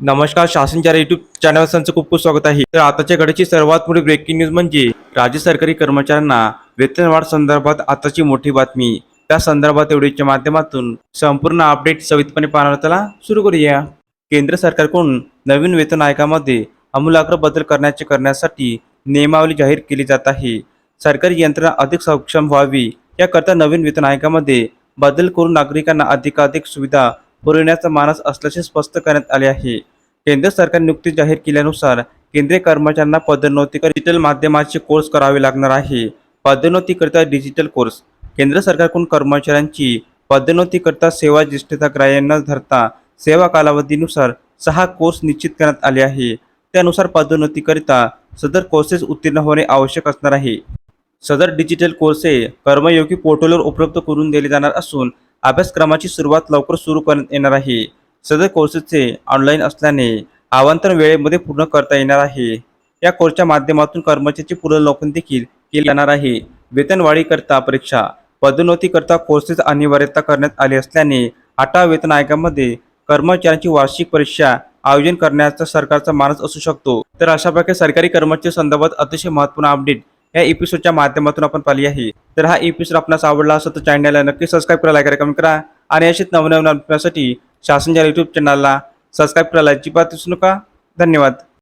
नमस्कार शासनच्या YouTube channel संचं खूप खूप स्वागत आहे. तर आताच्या घडीची सर्वात मोठी ब्रेकिंग न्यूज म्हणजे राज्य सरकारी कर्मचाऱ्यांना वेतनवाढ संदर्भात आताची मोठी बातमी. त्या संदर्भात व्हिडिओच्या माध्यमातून संपूर्ण अपडेट सवितपणे पाहणार त्याला सुरू करूया. केंद्र सरकारकडून नवीन वेतन आयोगामध्ये अमूलाग्र बदल करण्याचे करण्यासाठी नियमावली जाहीर केली जात आहे. सरकारी यंत्रणा अधिक सक्षम व्हावी याकरता नवीन वेतन आयोगामध्ये बदल करून नागरिकांना अधिकाधिक सुविधा पुरविण्याचा मानस असल्याचे स्पष्ट करण्यात आले आहे. केंद्र सरकार नुकतीच जाहीर केल्यानुसार केंद्रीय कर्मचाऱ्यांना पदोन्नती डिजिटल माध्यमाचे कोर्स करावे लागणार आहे. पदोन्नतीकरिता डिजिटल कोर्स. केंद्र सरकारकडून कर्मचाऱ्यांची पदोन्नतीकरिता सेवा ज्येष्ठता ग्राह्य न धरता सेवा कालावधीनुसार सहा कोर्स निश्चित करण्यात आले आहे. त्यानुसार पदोन्नतीकरिता सदर कोर्सेस उत्तीर्ण होणे आवश्यक असणार आहे. सदर डिजिटल कोर्से कर्मयोगी पोर्टलवर उपलब्ध करून दिले जाणार असून अभ्यासक्रमाची सुरुवात लवकर सुरू करण्यात येणार आहे. सदर कोर्सेसचे ऑनलाईन असल्याने आवांतर वेळेमध्ये पूर्ण करता येणार आहे. या कोर्सच्या माध्यमातून कर्मचाऱ्याची पुनर्लोकन देखील केले जाणार आहे. वेतनवाढीकरता परीक्षा पदोन्नतीकरता कोर्सेस अनिवार्यता करण्यात आली असल्याने आठव्या वेतन आयोगामध्ये कर्मचाऱ्यांची वार्षिक परीक्षा आयोजन करण्याचा सरकारचा मानस असू शकतो. तर अशा प्रकारे सरकारी कर्मचारी संदर्भात अतिशय महत्त्वपूर्ण अपडेट या एपिसोडच्या माध्यमातून आपण पाहिली आहे तर हा एपिसोड आपणास आवडला असेल तर चॅनलला नक्की सबस्क्राईब करा लाईक करा कमेंट करा. आणि अशीच नवनवीन शासनच्या यूट्यूब चॅनलला सबस्क्राईब करायला अजिबात विसरू नका. धन्यवाद.